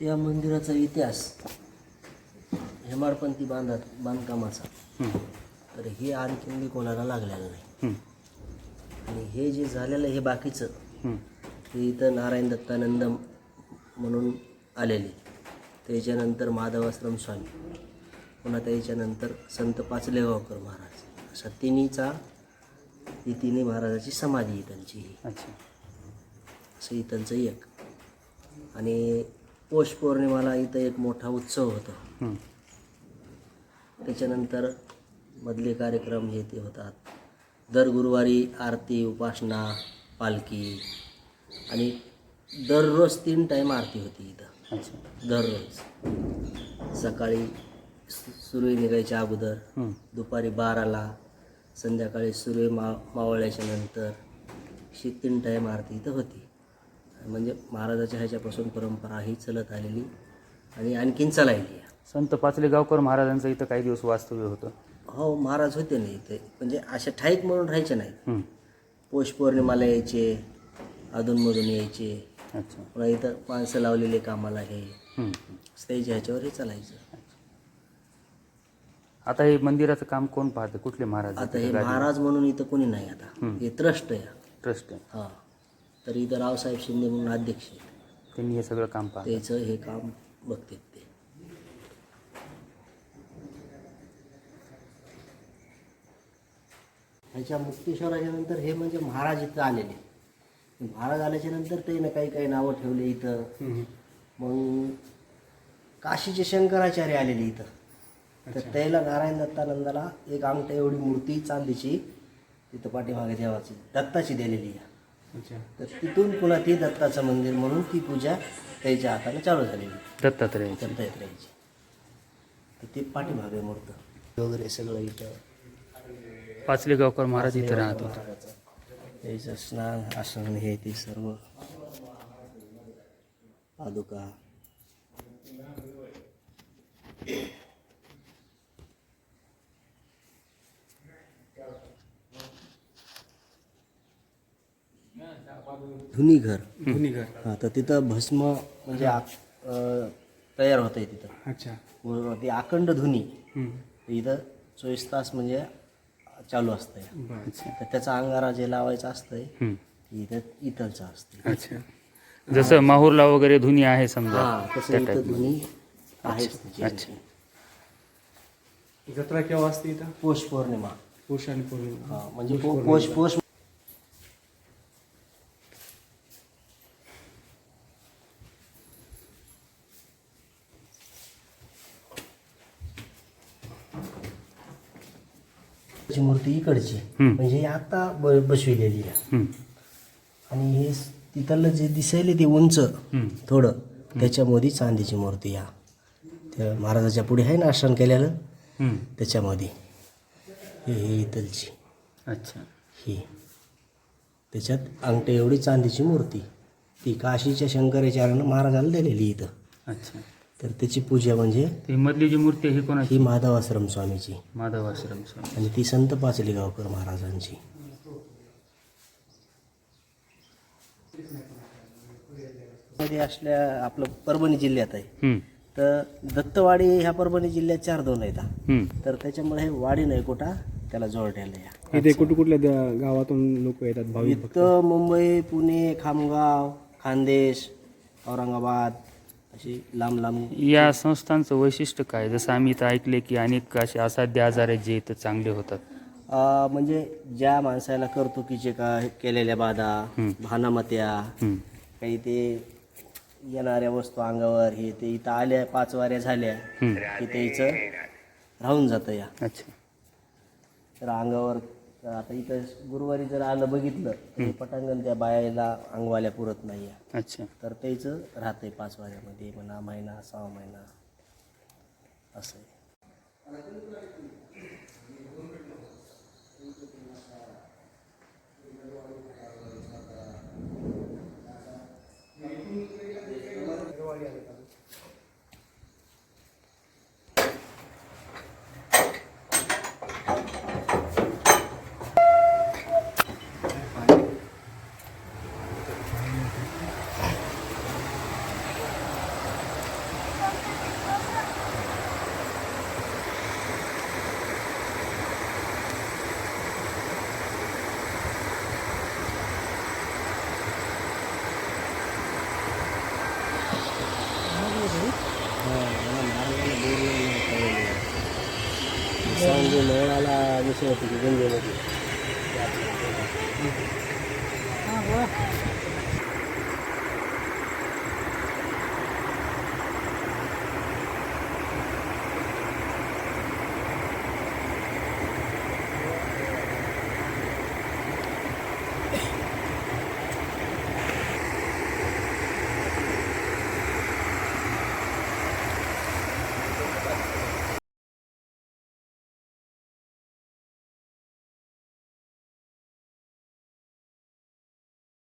त्या मंदिराचा इतिहास हेमाडपंथी बांधा बांधकामाचा. हं, तर हे आणखीन बी कोणाला लागलेलं नाही. हं, आणि हे जे झालेलं हे बाकीचं हं, हे इथं नारायण दत्तानंद म्हणून आलेले. त्याच्यानंतर माधवाश्रम स्वामी. पुन्हा त्याच्यानंतर संत पाचलेगावकर महाराज. अशा तिन्हीचा ही तिन्ही महाराजाची समाधी आहे त्यांची. ही अच्छा. असं इथलचं एक. आणि पौष पौर्णिमाला इथं एक मोठा उत्सव होतो. त्याच्यानंतर मधले कार्यक्रम हे ते होतात. दर गुरुवारी आरती उपासना पालखी आणि दररोज तीन टाईम आरती होती इथं. दररोज. सकाळी सूर्य निघायच्या अगोदर दुपारी बाराला संध्याकाळी सूर्य मा मावळल्याच्या नंतर अशी तीन टाईम आरती इथं होती. म्हणजे महाराजाच्या ह्याच्यापासून परंपरा ही चलत आलेली आणि आणखीन चालायली संत पाचलेगावकर महाराजांचं इथं काही दिवस वास्तव्य होतं. हो महाराज होते ना इथे. म्हणजे अशा ठाईक म्हणून राहायचे नाही पौष पौर्णिमाला यायचे अधूनमधून यायचे. अच्छा. पुन्हा इथं माणसं लावलेले कामाला हे. त्याच्या ह्याच्यावर हे चालायचं. आता हे मंदिराचं काम कोण पाहते? कुठले महाराज? आता हे महाराज म्हणून इथं कोणी नाही आता. हं. हे ट्रस्ट आहे. ट्रस्ट आहे. हां. तर इथं रावसाहेब शिंदे म्हणून अध्यक्ष आहेत. त्यांनी हे सगळं काम पाहतं. त्याचं हे काम बघतात ते. ह्याच्या मुक्तेश्वराच्या नंतर हे म्हणजे महाराज इथं आलेले. महाराज आल्याच्यानंतर त्यानं काही काही नावं ठेवले इथं. मग काशीचे शंकराचार्य आलेले इथं. तर त्याला नारायण दत्तानंदाला एक अंगठा एवढी मूर्ती चांदीची तिथं पाठीमागे देवाची दत्ताची दिलेली आहे. तर तिथून पुन्हा ती दत्ताचं मंदिर म्हणून ती पूजा त्याच्या हाताने चालू झालेली दत्तात्रय करता येत राहायची तर ते पाठीमागे मूर्त. वगैरे सगळं इथं. पाचलेगावकर महाराज इथं राहत होते. त्याचं स्नान आसन हे ते सर्व. पादुका. धुनीघर. धुनीघर. हां तर तिथं भस्म म्हणजे आक- अं, तयार होतं आहे तिथं. अच्छा. व ती अखंड धुनी. इथं चोवीस तास म्हणजे चालू असतंय. बरं. तर त्याचा अंगारा जे लावायचं असतंय इथं इथलचं असते अच्छा. जसं माहूरला वगैरे धुनी आहे समजा हा तसं इथं धुनी आहेच त्याची. जत्रा केव्हा असते इथं? पौष पौर्णिमा. पौष आणि पौर्णिमा. हा म्हणजे पौ- पौष पौष ची मूर्ती इकडची. म्हणजे आता बसविलेली आहे. आणि हे तिथलं जे दिसायले ते उंच. थोडं त्याच्यामध्ये चांदीची मूर्ती या. त्या महाराजाच्या पुढे आहे ना आसन केलेलं. त्याच्यामध्ये. हे हे इथलची. अच्छा. ही. त्याच्यात अंगठे एवढी चांदीची मूर्ती. ती काशीच्या शंकराचार्यानं महाराजाला दिलेली इथं. अच्छा. तर त्याची पूजा म्हणजे ती मधली जी मूर्ती आहे ही कोणाची? ही माधवाश्रम स्वामीची. माधव आश्रम स्वामी. आणि ती संत पाचलेगावकर महाराजांची. मध्ये असल्या आपलं परभणी जिल्ह्यात आहे. हं, तर दत्तवाडी ह्या परभणी जिल्ह्यात चार दोन आहेत. तर त्याच्यामुळे हे वाडी नाही कोटा त्याला जोडलेलं आहे इथे कुठे कुठल्या द- गावातून लोक येतात भाविक इथं मुंबई पुणे खामगाव खानदेश औरंगाबाद अशी लांब लांब या संस्थांचं वैशिष्ट्य काय? जसं आम्ही इथं ऐकले की अनेक असे असाध्य आजार आहेत जे इथं चांगले होतात. अं, म्हणजे ज्या माणसाला कर्तुकीचे का केलेल्या बाधा. भानामत्या हं, काही ते येणाऱ्या वस्तू अंगावर हे ते इथं आल्या पाच वाऱ्या झाल्या हं. की ते इथं राहून जातं या. अच्छा. तर अंगावर आता इथं गुरुवारी जर आलं बघितलं तर पटांगण त्या बायाला अंगवाल्या पुरत नाही. अच्छा. तर त्याचं राहतंय पाच वाऱ्यामध्ये म्हणा महिना सहा महिना असं महाराजांना बोर नाही कळलं. सांगे नळाला मिसळ होती की गंगेमध्ये